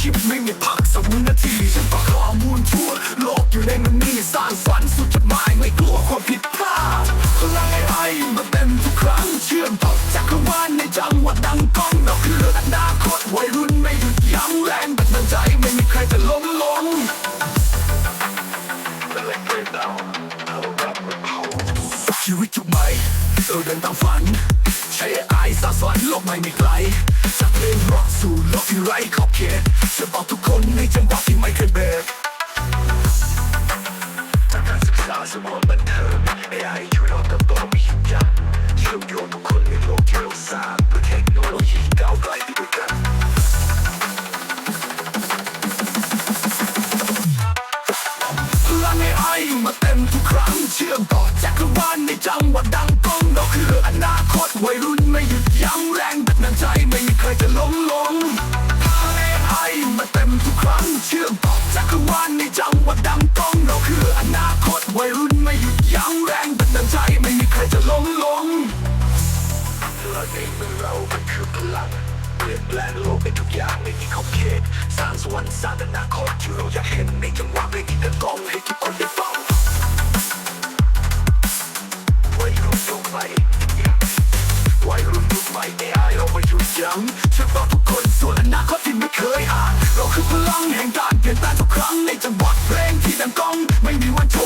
คิดไม่มีพักสักวินาทีฉันฝากข้อมูลทั่วโลกอยู่ในมันนี่สร้างฝันสุดจุดหมายไม่กลัวความผิดพลาดพลังไอ้ไอ้มาเต็มทุกครั้งเชื่อมต่อจักรวาลในจังหวัดดังก้องเราคืออนาคตวัยรุ่นไม่หยุดยั้งแรงบันดาลใจไม่มีใครจะล้มลง ชีวิตจุกใหม่เราเดินตามฝัน ใช้ไอสร้างสรรค์โลกใหม่ไม่ไกล จากเพลงร็อกสู่โลกที่ไร้ขอบเขตจะบอกทุกคนในจังหวะที่ไม่เคยเบรกจากการศึกษาสมองบันเทิง AI ช่วยเราเติบโตมีหยุดยั้งเชื่อมโยงทุกคนในโลกที่เราสร้างเพื่อเทคโนโลยีก้าวไกลไปด้วยกันพลังไอ้ไอมาเต็มทุกครั้งเชื่อมต่อจักรวาลในจังหวัดดังก้องเราคืออนาคตวัยรุ่นไม่ จะล้มลงพลังไอ้ไอมาเต็มทุกครั้งเชื่อมต่อจักรวาลในจังหวัดดังก้องเราคืออนาคตวัยรุ่นไม่หยุดยั้งแรงบันดาลใจไม่มีใครจะล้มลงและในมือเรามันคือพลังเปลี่ยนแปลงโลกเป็นทุกอย่างไม่มีขอบเขตสร้างสวรรค์สร้างอนาคตที่เราอยากเห็นในจังหวะเพลงที่จะต้องให้ทุกคนได้ฟัง ยังอบับทุกคนส่วนอนาคตที่ไม่เคยอ่าน เราคือพลังแห่งการเปลี่ยนแปลงทุกครั้งในจังหวะเพลงที่ดังก้อง ไม่มีวันจบ